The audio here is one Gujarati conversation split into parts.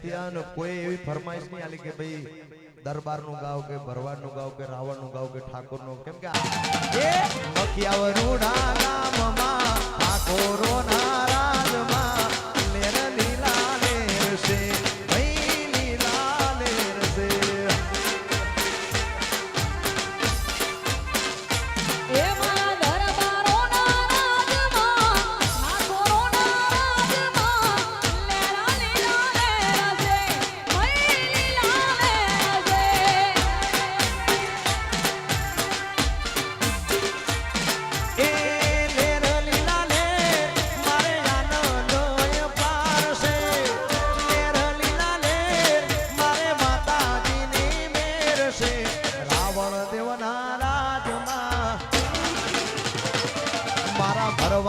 કોઈ એવી ફરમાઈશ નહીં આલી કે ભાઈ દરબારનું ગાવ કે ભરવાડનું ગાવ કે રાવણનું ગાવ કે ઠાકોરનું કેમ કે એ મકિયાવરુણા ગામમાં ઠાકોરો નારા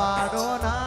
વાળો ના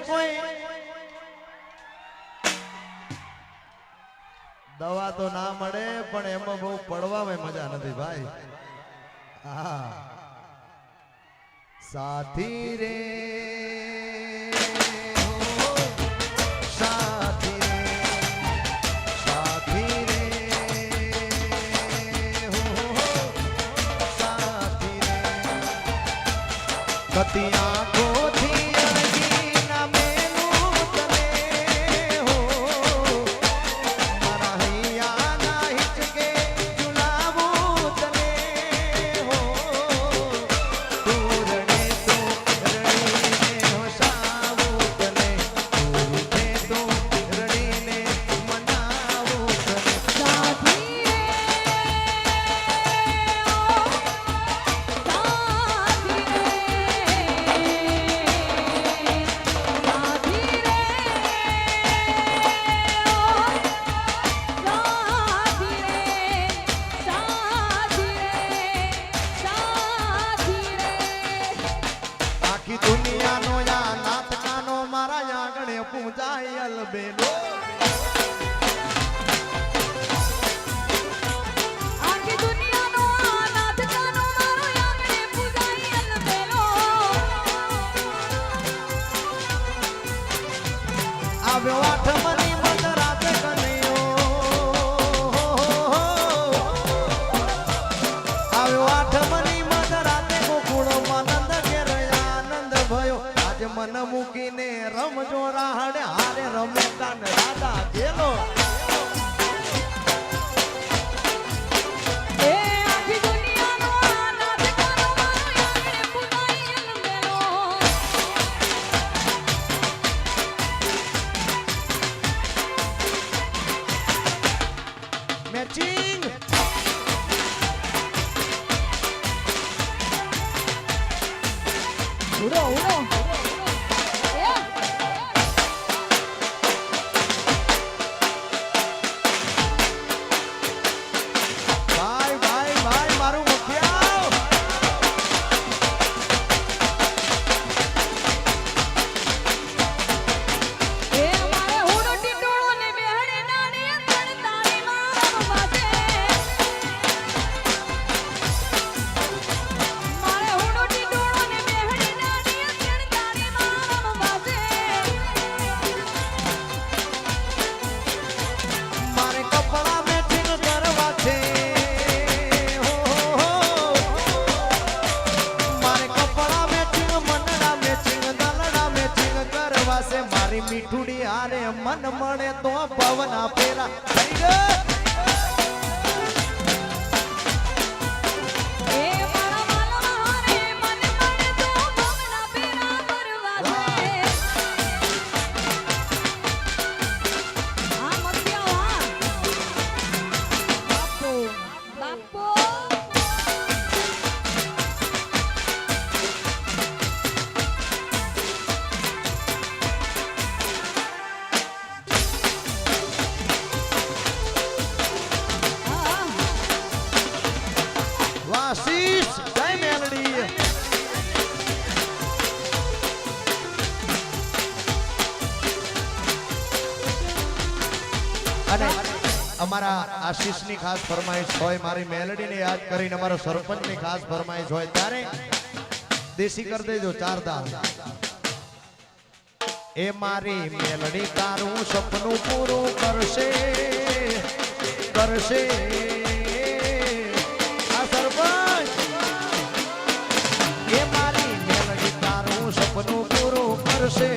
કોઈ. દવા તો ના મળે, પણ એમાં બહુ પડવામાં મજા નથી ભાઈ. સાથી રે. કતિયા મૂકીને રમજો રાહડે હારે રમતા ને રાધા ગેલો ખાસ ફરમાઈશ હોય, મારી મેલડીને યાદ કરીને અમારા સરપંચની ખાસ ફરમાઈશ હોય, ત્યારે દેશી કરી દેજો ચાર દાલ એ મારી મેલડી તારું સપનું પૂરું કરશે કરશે. આ સરપંચ. એ મારી મેલડી તારું સપનું પૂરું કરશે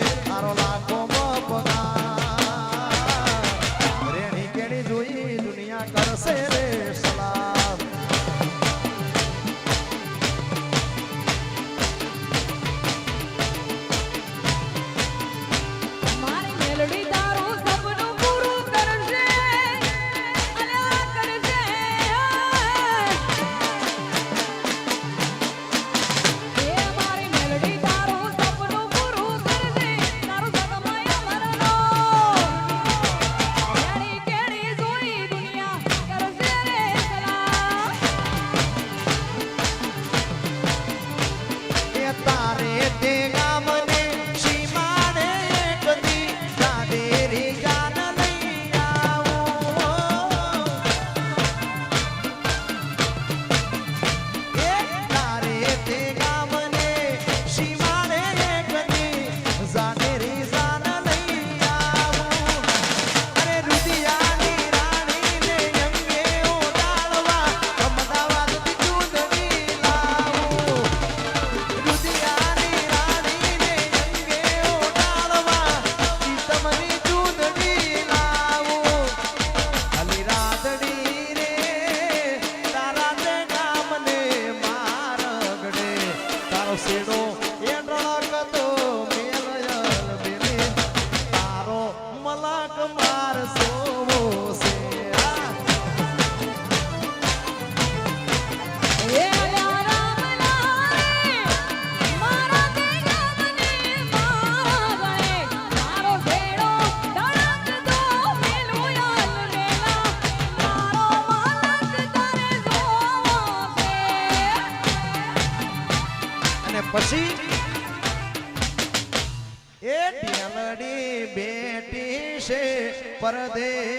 પરદેશ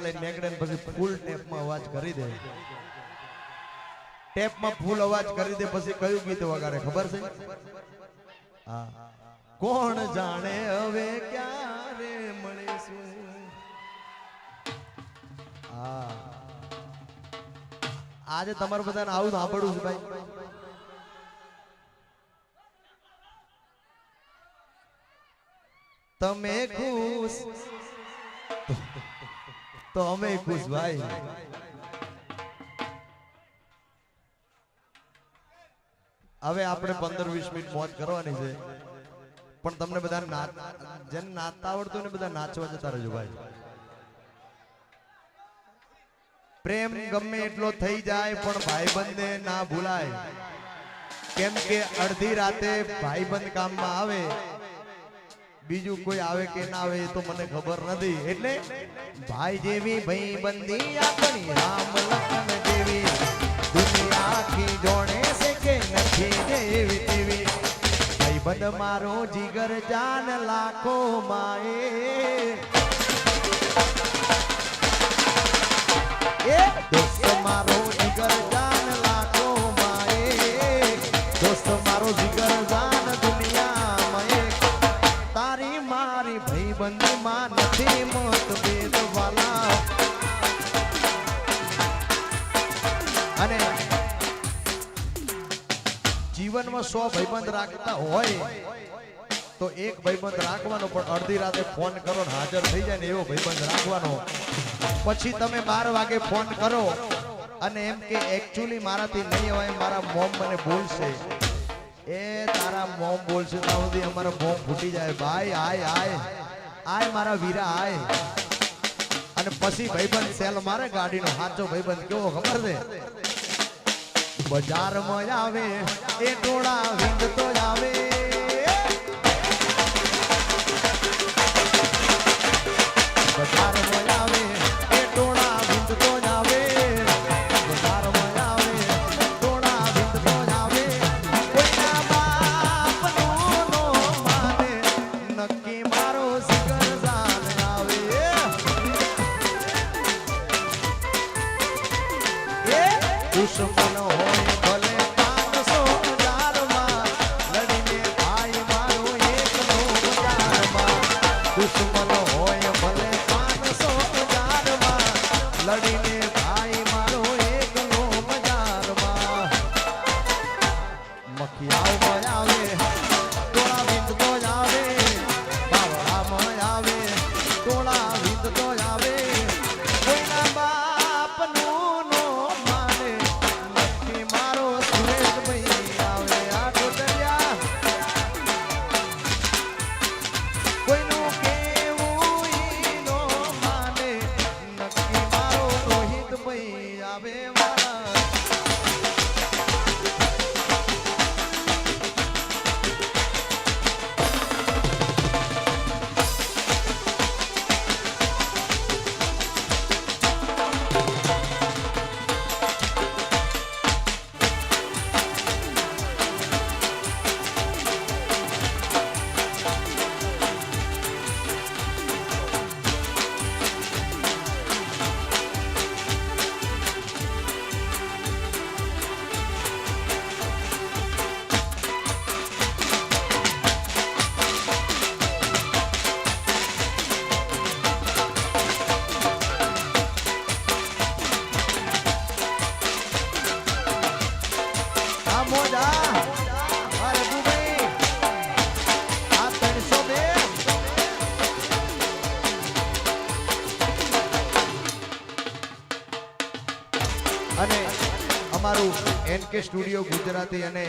રિક્ષા નીકળે પછી ફૂલ ટેપમાં અવાજ કરી દે. ટેપમાં ફૂલ અવાજ કરી દે, પછી કયું ગીત વગાડે, ખબર છે? કોણ જાણે હવે ક્યારે મળીશું? આજે તમારે બધાને આવું સાંભળવું છે ભાઈ. તમે ખુશ. તો અમે ખુશ ભાઈ હવે આપણે પંદર વીસ મિનિટ મોજ કરવાની છે પણ તમને બધા નાચ જેને નાચતા આવડતું ને બધા નાચવા જતા રહેજો ભાઈ પ્રેમ ગમે એટલો થઈ જાય પણ ભાઈ ભાઈબંધને ના ભૂલાય કેમ કે અડધી રાતે ભાઈબંધ કામમાં આવે બીજું કોઈ આવે કે ના આવે એ તો મને ખબર નથી. એટલે ભાઈ જેવી ભાઈબંધી આપણી રામ લખન જેવી, દુનિયા આખી જોડે છે કે નથી જેવી તેવી. ભાઈબંધ મારો જીગર જાન લાખો માએ. એ દોસ્ત મારો જીગર જાન લાખો માએ. દોસ્ત મારો જીગર જાન મારી ભાઈબંધી માં નથી મતભેદ વાલા. અને જીવનમાં સો ભાઈબંધ રાખતા હોય, તો એક ભાઈબંધ રાખવાનો પણ અડધી રાતે ફોન કરો ને હાજર થઈ જાય ને એવો ભાઈબંધ રાખવાનો. પછી તમે બાર વાગે ફોન કરો અને એમ કે એકચ્યુઅલી મારાથી નહીં અવાય મારા મોમ મને બોલશે. એ તારા મોમ બોલશે, ત્યાં સુધી અમારા મોમ ફૂટી જાય. ભાઈ, આય આય. આય મારા વીરા, આય. અને પછી ભાઈબંધ સેલ મારે ગાડીનો. સાચો ભાઈબંધ કેવો ખબર છે? બજારમાં આવે, એ ટોળા વિંધ તો આવે. દુશ્મન હોય અને અમારું એનકે સ્ટુડિયો ગુજરાતી અને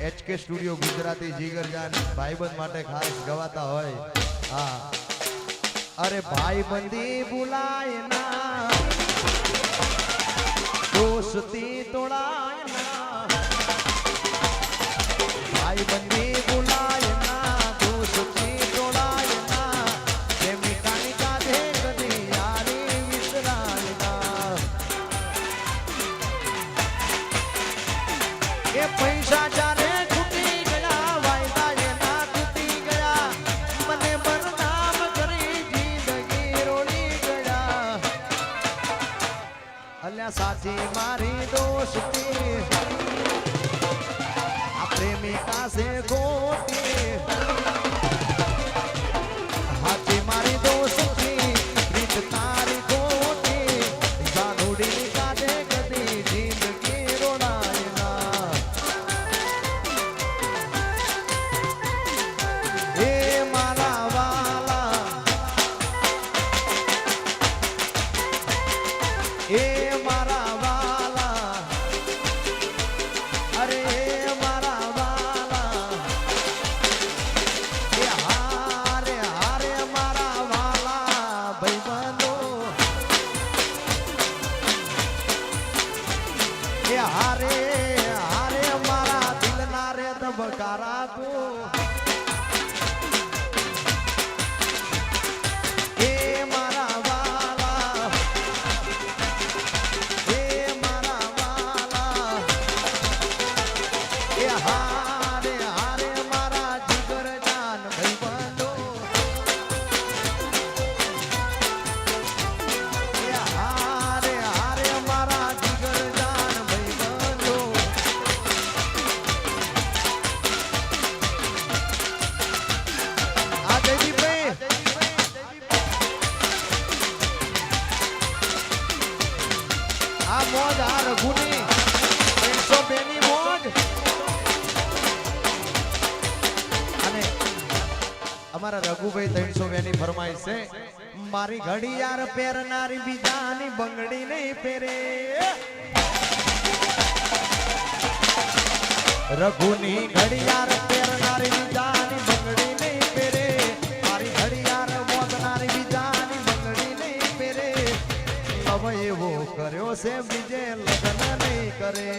એચકે સ્ટુડિયો ગુજરાતી જીગરજાન ભાઈબંધ માટે ખાસ ગવાતા હોય. હા. અરે ભાઈબંધી ભૂલાય ના. દોસ્તી તોડાય ના. ભાઈબંધી ભૂલાય સાચી મારી દોસ્તી. પ્રેમિકા છે ખોટી રઘુની ઘડિયાળ પહેરનારી બીજાની બંગડી નહીં પહેરે. મારી ઘડિયાળ મોદનારી બીજાની બંગડી નહીં પહેરે. લવ એવો કર્યો છે, બીજે લગ્ન નહીં કરે.